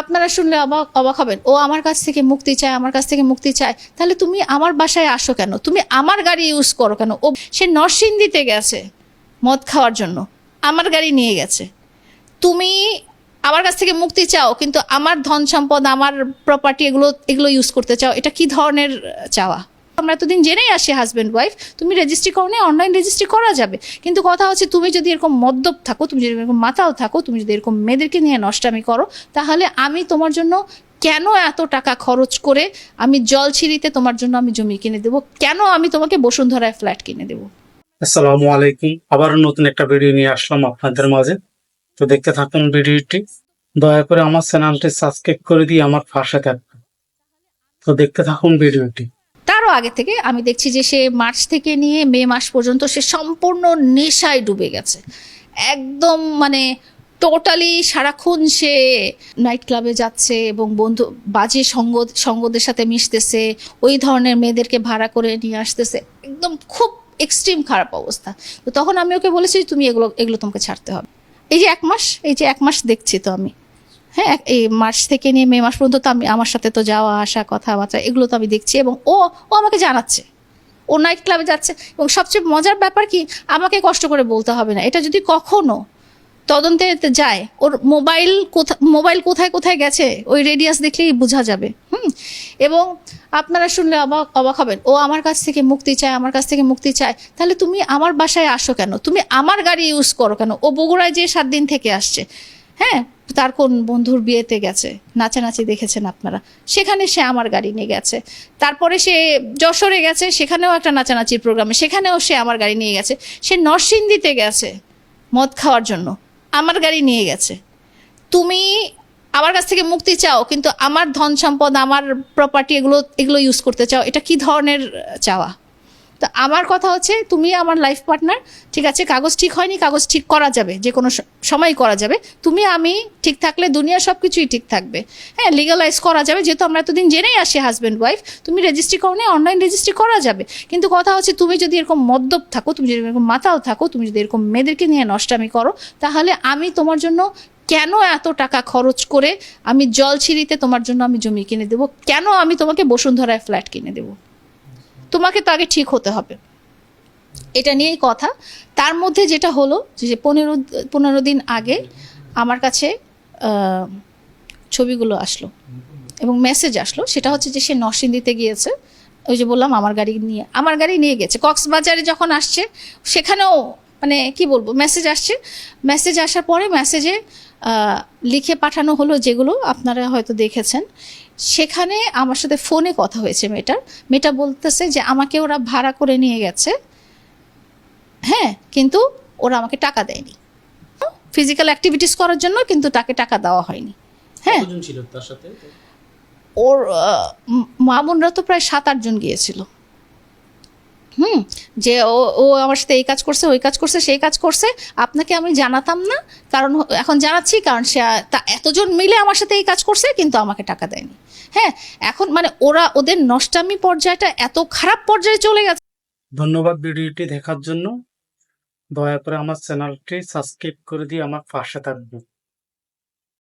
আপনারা শুনলে অবাক অবাক হবেন, ও আমার কাছ থেকে মুক্তি চায়, আমার কাছ থেকে মুক্তি চায়। তাহলে তুমি আমার বাসায় আসো কেন? তুমি আমার গাড়ি ইউজ করো কেন? ও সে নরসিংদীতে গেছে মদ খাওয়ার জন্য, আমার গাড়ি নিয়ে গেছে। তুমি আমার কাছ থেকে মুক্তি চাও, কিন্তু আমার ধন সম্পদ, আমার প্রপার্টি এগুলো এগুলো ইউজ করতে চাও, এটা কি ধরনের চাওয়া? আমরা এতদিন জেনেই আসি হাজব্যান্ড ওয়াইফ তুমি রেজিস্ট্রি করো না অনলাইন রেজিস্ট্রি করা যাবে। কিন্তু কথা হচ্ছে তুমি যদি এরকম মদ্যপ থাকো, তুমি যদি এরকম মাতাল থাকো, তুমি যদি এরকম মেয়েদেরকে নিয়ে নষ্টামি করো, তাহলে আমি তোমার জন্য কেন এত টাকা খরচ করে আমি জল ছিঁড়িতে তোমার জন্য আমি জমি কিনে দেবো? কেন আমি তোমাকে বসুন্ধরায় ফ্ল্যাট কিনে দেবো? আসসালামু আলাইকুম। আবার নতুন একটা ভিডিও নিয়ে আসলাম আপনাদের মাঝে। তো দেখতে থাকুন ভিডিওটি দয়া করে আমার চ্যানেলটি সাবস্ক্রাইব করে দিয়ে আমার পাশে থাকবেন। তো দেখতে থাকুন ভিডিওটি তারও আগে থেকে আমি দেখছি যে সে মার্চ থেকে নিয়ে মে মাস পর্যন্ত সে সম্পূর্ণ নেশায় ডুবে গেছে। একদম মানে টোটালি সারাক্ষণ সে নাইট ক্লাবে যাচ্ছে এবং বন্ধু, বাজে সঙ্গ, সঙ্গদের সাথে মিশতেছে, ওই ধরনের মেয়েদেরকে ভাড়া করে নিয়ে আসতেছে। একদম খুব এক্সট্রিম খারাপ অবস্থা। তো তখন আমি ওকে বলেছি, তুমি এগুলো এগুলো তোমাকে ছাড়তে হবে। এই যে এক মাস, এই যে এক মাস দেখছি তো আমি। হ্যাঁ এই মার্চ থেকে নিয়ে মে মাস পর্যন্ত তো আমি আমার সাথে তো যাওয়া, আসা, কথাবার্তা এগুলো তো আমি দেখছি এবং ও ও আমাকে জানাচ্ছে। ও নাইট ক্লাবে যাচ্ছে এবং সবচেয়ে মজার ব্যাপার কি, আমাকে কষ্ট করে বলতে হবে না। এটা যদি কখনো তদন্তে যায়, ওর মোবাইল কোথা মোবাইল কোথায় কোথায় গেছে, ওই রেডিয়াস দেখলেই বোঝা যাবে। হুম? এবং আপনারা শুনলে অবাক অবাক হবেন, ও আমার কাছ থেকে মুক্তি চায়, আমার কাছ থেকে মুক্তি চায়। তাহলে তুমি আমার বাসায় আসো কেন? তুমি আমার গাড়ি ইউজ করো কেন? ও বগুড়ায় যে সাত দিন থেকে আসছে। হ্যাঁ? তার কোন বন্ধুর বিয়েতে গেছে? নাচানাচি দেখেছেন আপনারা? সেখানে সে আমার গাড়ি নিয়ে গেছে। তারপরে সে যশোরে গেছে, সেখানেও একটা নাচানাচির প্রোগ্রামে, সেখানেও সে আমার গাড়ি নিয়ে গেছে। সে নরসিংদীতে গেছে মদ খাওয়ার জন্য। আমার গাড়ি নিয়ে গেছে। তুমি আমার কাছ থেকে মুক্তি চাও, কিন্তু আমার ধন সম্পদ, আমার প্রপার্টি এগুলো এগুলো ইউজ করতে চাও, এটা কি ধরনের চাওয়া? তো আমার কথা হচ্ছে তুমি আমার লাইফ পার্টনার ঠিক আছে? কাগজ ঠিক হয়নি, কাগজ ঠিক করা যাবে, যে কোনো সময় করা যাবে। তুমি, আমি ঠিক থাকলে দুনিয়া সব কিছুই ঠিক থাকবে। হ্যাঁ লিগালাইজ করা যাবে, যেহেতু আমরা এতদিন জেনেই আসি হাজব্যান্ড ওয়াইফ তুমি রেজিস্ট্রি করো না অনলাইন রেজিস্ট্রি করা যাবে। কিন্তু কথা হচ্ছে তুমি যদি এরকম মদ্যপ থাকো, তুমি যদি এরকম মাতাল থাকো, তুমি যদি এরকম মেয়েদেরকে নিয়ে নষ্টামি করো, তাহলে আমি তোমার জন্য কেন এত টাকা খরচ করে আমি জল ছিঁড়িতে তোমার জন্য আমি জমি কিনে দেবো? কেন আমি তোমাকে বসুন্ধরায় ফ্ল্যাট কিনে দেবো? তোমাকে তো আগে ঠিক হতে হবে। এটা নিয়েই কথা। তার মধ্যে যেটা হলো যে পনেরো পনেরো দিন আগে আমার কাছে ছবিগুলো আসলো এবং মেসেজ আসলো। সেটা হচ্ছে যে সে নরসিংদীতে গিয়েছে। ওই যে বললাম, আমার গাড়ি নিয়ে, আমার গাড়ি নিয়ে গেছে। কক্সবাজারে যখন আসছে, সেখানেও মানে কি বলব মেসেজ আসছে। মেসেজ আসার পরে মেসেজে লিখে পাঠানো হলো যেগুলো আপনারা হয়তো দেখেছেন। সেখানে আমার সাথে ফোনে কথা হয়েছে মেয়েটার। মেয়েটা বলতেছে যে আমাকে ওরা ভাড়া করে নিয়ে গেছে। হ্যাঁ কিন্তু ওরা আমাকে টাকা দেয়নি। ফিজিক্যাল অ্যাক্টিভিটিস করার জন্য কিন্তু তাকে টাকা দেওয়া হয়নি। হ্যাঁ। ছিল তার সাথে? ওর আহ, ম- মা বোনরা তো প্রায় সাত আটজন গিয়েছিল। হুম, যে ও ও আমার সাথে এই কাজ করছে, ওই কাজ করছে, সেই কাজ করছে, আপনাকে আমি জানাতাম না, কারণ এখন জানাচ্ছি, কারণ সে, তা এতজন মিলে আমার সাথে এই কাজ করছে, কিন্তু আমাকে টাকা দেয়নি। হ্যাঁ এখন মানে ওরা ওদের নষ্টামি পর্যায়টা এত খারাপ পর্যায়ে চলে গেছে। ধন্যবাদ ভিডিওটি দেখার জন্য। দয়া করে আমার চ্যানেলটি সাবস্ক্রাইব করে দিয়ে আমার পাশে থাকবেন।